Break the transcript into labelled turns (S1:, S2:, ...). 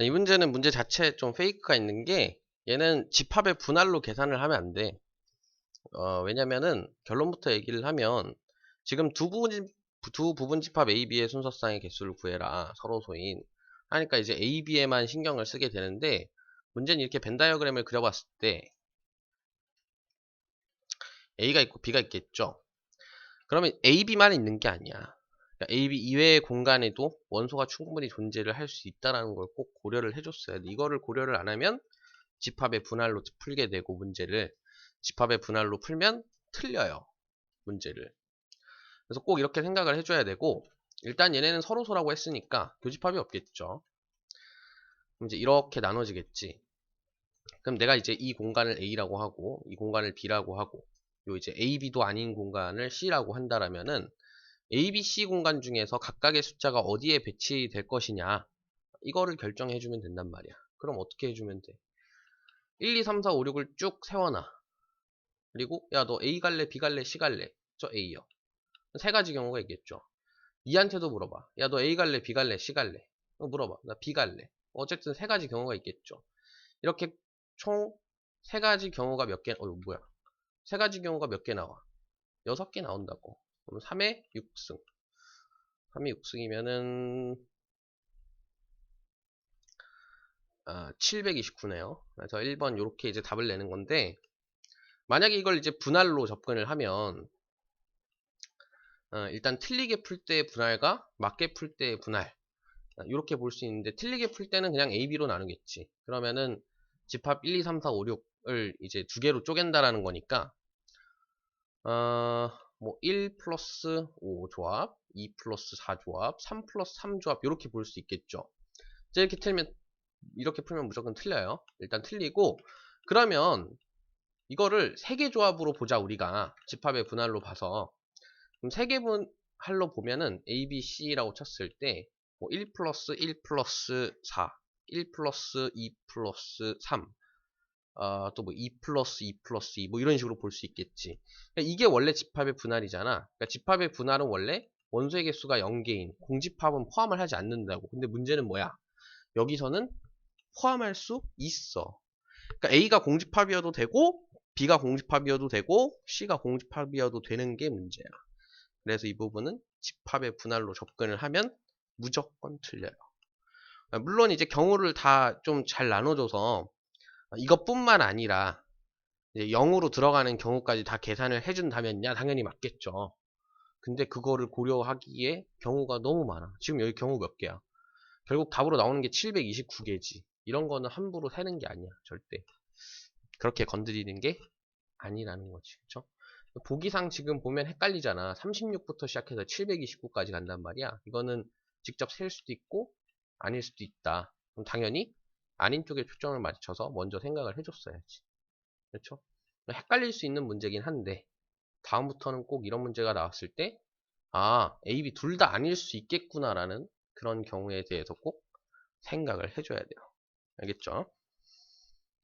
S1: 이 문제는 문제 자체에 좀 페이크가 있는 게 얘는 집합의 분할로 계산을 하면 안 돼. 어, 왜냐면은 결론부터 얘기를 하면 지금 두 부분, 집- 두 부분 집합 A, B의 순서쌍의 개수를 구해라. 서로 소인. 하니까 이제 A, B에만 신경을 쓰게 되는데 문제는 이렇게 벤 다이어그램을 그려봤을 때 A가 있고 B가 있겠죠. 그러면 A, B만 있는 게 아니야. 그러니까 A, B 이외의 공간에도 원소가 충분히 존재를 할 수 있다는 걸 꼭 고려를 해줬어야 돼. 이거를 고려를 안 하면 집합의 분할로 풀게 되고 문제를 집합의 분할로 풀면 틀려요. 문제를. 그래서 꼭 이렇게 생각을 해줘야 되고 일단 얘네는 서로소라고 했으니까 교집합이 없겠죠. 그럼 이제 이렇게 나눠지겠지. 그럼 내가 이제 이 공간을 A라고 하고 이 공간을 B라고 하고 요 이제 A, B도 아닌 공간을 C라고 한다라면은 A, B, C 공간 중에서 각각의 숫자가 어디에 배치될 것이냐 이거를 결정해 주면 된단 말이야. 그럼 어떻게 해주면 돼? 1, 2, 3, 4, 5, 6을 쭉 세워놔. 그리고 야 너 A 갈래, B 갈래, C 갈래? 저 A요. 세 가지 경우가 있겠죠. 이한테도 물어봐. 야 너 A 갈래, B 갈래, C 갈래? 어, 물어봐. 나 B 갈래. 어쨌든 세 가지 경우가 있겠죠. 이렇게 총 세 가지 경우가 몇 개, 어, 뭐야. 세 가지 경우가 몇 개 나와? 여섯 개 나온다고. 그럼 3의 6승. 3의 6승이면은, 아, 729네요. 그래서 1번 이렇게 이제 답을 내는 건데, 만약에 이걸 이제 분할로 접근을 하면, 어, 일단 틀리게 풀 때의 분할과 맞게 풀 때의 분할. 이렇게 볼 수 있는데, 틀리게 풀 때는 그냥 A, B로 나누겠지. 그러면은, 집합 1, 2, 3, 4, 5, 6을 이제 두 개로 쪼갠다라는 거니까, 어, 뭐, 1 플러스 5 조합, 2 플러스 4 조합, 3 플러스 3 조합, 이렇게 볼 수 있겠죠. 이렇게 틀면, 이렇게 풀면 무조건 틀려요. 일단 틀리고, 그러면, 이거를 세 개 조합으로 보자, 우리가. 집합의 분할로 봐서. 그럼 세 개 분할로 보면은, A, B, C라고 쳤을 때, 뭐, 1 플러스 1 플러스 4, 1 플러스 2 플러스 3, 어, 또 뭐 2 플러스 2 플러스 2, 뭐 이런 식으로 볼 수 있겠지. 그러니까 이게 원래 집합의 분할이잖아. 그러니까 집합의 분할은 원래 원소의 개수가 0개인 공집합은 포함을 하지 않는다고. 근데 문제는 뭐야? 여기서는 포함할 수 있어. 그러니까 A가 공집합이어도 되고 B가 공집합이어도 되고 C가 공집합이어도 되는 게 문제야. 그래서 이 부분은 집합의 분할로 접근을 하면 무조건 틀려요. 물론 이제 경우를 다 좀 잘 나눠줘서 이것뿐만 아니라 이제 0으로 들어가는 경우까지 다 계산을 해준다면야 당연히 맞겠죠. 근데 그거를 고려하기에 경우가 너무 많아. 지금 여기 경우 몇 개야? 결국 답으로 나오는 게 729개지. 이런 거는 함부로 세는 게 아니야. 절대. 그렇게 건드리는 게 아니라는 거지. 그쵸? 보기상 지금 보면 헷갈리잖아. 36부터 시작해서 729까지 간단 말이야. 이거는 직접 셀 수도 있고 아닐 수도 있다. 그럼 당연히 아닌 쪽에 초점을 맞춰서 먼저 생각을 해줬어야지. 그렇죠? 헷갈릴 수 있는 문제긴 한데 다음부터는 꼭 이런 문제가 나왔을 때 아, A, B 둘 다 아닐 수 있겠구나라는 그런 경우에 대해서 꼭 생각을 해줘야 돼요. 알겠죠?